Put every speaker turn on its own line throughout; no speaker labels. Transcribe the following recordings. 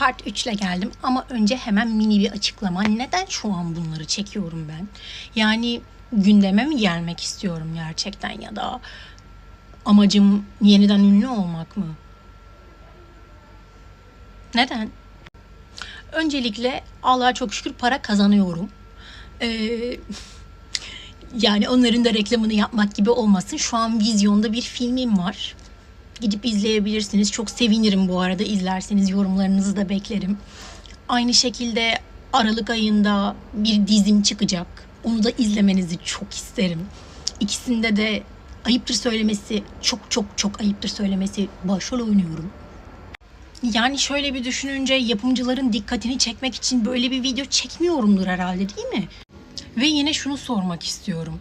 part 3 ile geldim ama önce hemen mini bir açıklama. Neden şu an bunları çekiyorum ben? Yani gündeme mi gelmek istiyorum gerçekten ya da amacım yeniden ünlü olmak mı? Neden? Öncelikle Allah'a çok şükür para kazanıyorum. Ee, yani onların da reklamını yapmak gibi olmasın. Şu an vizyonda bir filmim var. Gidip izleyebilirsiniz. Çok sevinirim bu arada izlerseniz yorumlarınızı da beklerim. Aynı şekilde Aralık ayında bir dizim çıkacak. Onu da izlemenizi çok isterim. İkisinde de ayıptır söylemesi, çok çok çok ayıptır söylemesi başrol oynuyorum. Yani şöyle bir düşününce yapımcıların dikkatini çekmek için böyle bir video çekmiyorumdur herhalde değil mi? Ve yine şunu sormak istiyorum.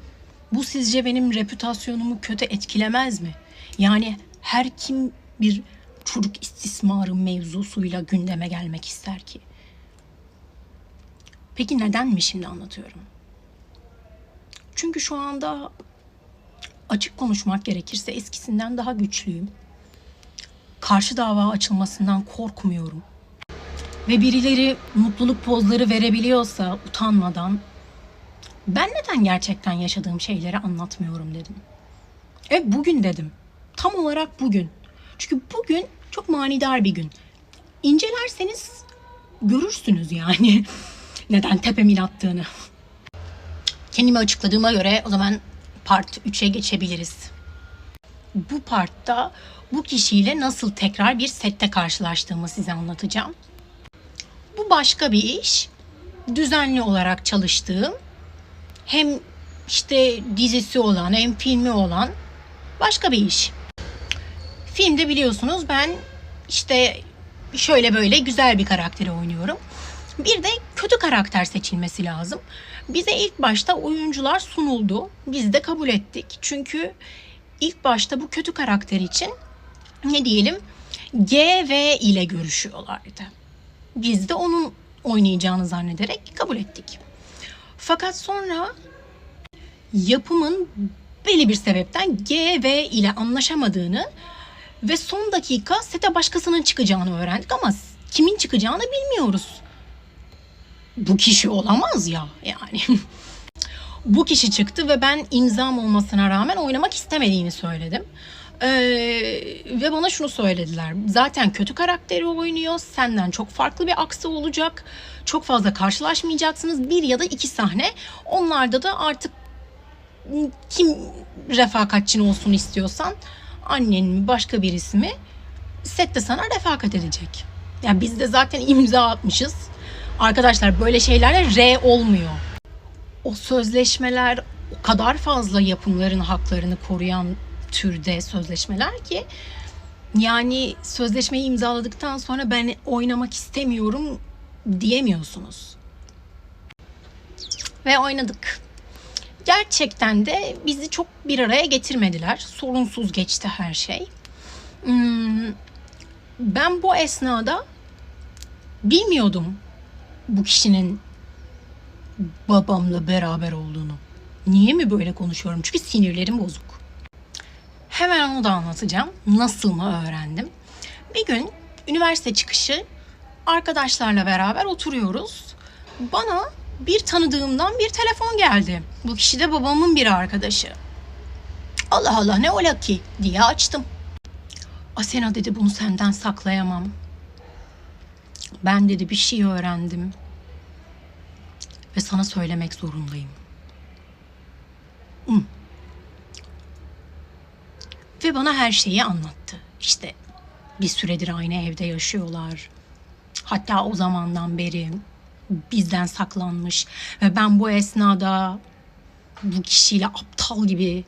Bu sizce benim reputasyonumu kötü etkilemez mi? Yani her kim bir çocuk istismarı mevzusuyla gündeme gelmek ister ki? Peki neden mi şimdi anlatıyorum? Çünkü şu anda açık konuşmak gerekirse eskisinden daha güçlüyüm. Karşı dava açılmasından korkmuyorum. Ve birileri mutluluk pozları verebiliyorsa utanmadan ben neden gerçekten yaşadığım şeyleri anlatmıyorum dedim. E bugün dedim. Tam olarak bugün. Çünkü bugün çok manidar bir gün. İncelerseniz görürsünüz yani neden tepemin attığını. Kendimi açıkladığıma göre o zaman part 3'e geçebiliriz. Bu partta bu kişiyle nasıl tekrar bir sette karşılaştığımı size anlatacağım. Bu başka bir iş. Düzenli olarak çalıştığım hem işte dizisi olan hem filmi olan başka bir iş. Filmde biliyorsunuz ben işte şöyle böyle güzel bir karakteri oynuyorum. Bir de kötü karakter seçilmesi lazım. Bize ilk başta oyuncular sunuldu. Biz de kabul ettik. Çünkü ilk başta bu kötü karakter için ne diyelim G ve ile görüşüyorlardı. Biz de onun oynayacağını zannederek kabul ettik. Fakat sonra yapımın belli bir sebepten G ve ile anlaşamadığını ve son dakika sete başkasının çıkacağını öğrendik ama kimin çıkacağını bilmiyoruz. Bu kişi olamaz ya yani. Bu kişi çıktı ve ben imzam olmasına rağmen oynamak istemediğimi söyledim. Ee, ve bana şunu söylediler. Zaten kötü karakteri oynuyor. Senden çok farklı bir aksı olacak. Çok fazla karşılaşmayacaksınız. Bir ya da iki sahne. Onlarda da artık kim refakatçin olsun istiyorsan annen mi başka birisi mi sette sana refakat edecek. Yani biz de zaten imza atmışız. Arkadaşlar böyle şeylerle R olmuyor. O sözleşmeler o kadar fazla yapımların haklarını koruyan türde sözleşmeler ki yani sözleşmeyi imzaladıktan sonra ben oynamak istemiyorum diyemiyorsunuz. Ve oynadık. Gerçekten de bizi çok bir araya getirmediler. Sorunsuz geçti her şey. Hmm, ben bu esnada bilmiyordum bu kişinin babamla beraber olduğunu. Niye mi böyle konuşuyorum? Çünkü sinirlerim bozuk. Hemen onu da anlatacağım. Nasıl mı öğrendim? Bir gün üniversite çıkışı arkadaşlarla beraber oturuyoruz. Bana bir tanıdığımdan bir telefon geldi. Bu kişi de babamın bir arkadaşı. Allah Allah ne ola ki diye açtım. Asena dedi bunu senden saklayamam. Ben dedi bir şey öğrendim. Ve sana söylemek zorundayım. Hmm. Ve bana her şeyi anlattı. İşte bir süredir aynı evde yaşıyorlar. Hatta o zamandan beri bizden saklanmış ve ben bu esnada bu kişiyle aptal gibi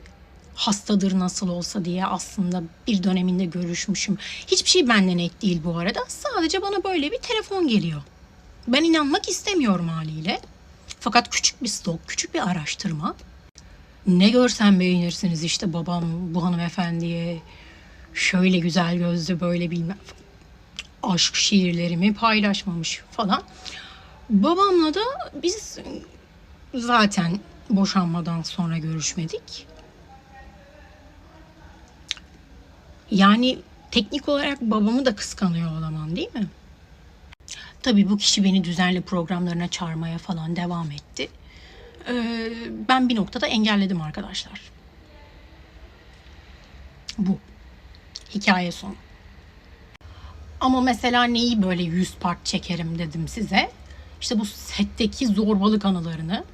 hastadır nasıl olsa diye aslında bir döneminde görüşmüşüm. Hiçbir şey benden ek değil bu arada. Sadece bana böyle bir telefon geliyor. Ben inanmak istemiyorum haliyle. Fakat küçük bir stok, küçük bir araştırma. Ne görsen beğenirsiniz işte babam bu hanımefendiye şöyle güzel gözlü böyle bilmem aşk şiirlerimi paylaşmamış falan. Babamla da biz zaten boşanmadan sonra görüşmedik. Yani teknik olarak babamı da kıskanıyor olamam değil mi? Tabii bu kişi beni düzenli programlarına çağırmaya falan devam etti. Ee, ben bir noktada engelledim arkadaşlar. Bu. Hikaye sonu. Ama mesela neyi böyle 100 part çekerim dedim size. İşte bu setteki zorbalık anılarını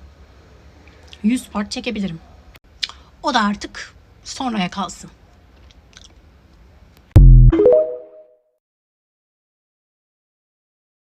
100 part çekebilirim. O da artık sonraya kalsın.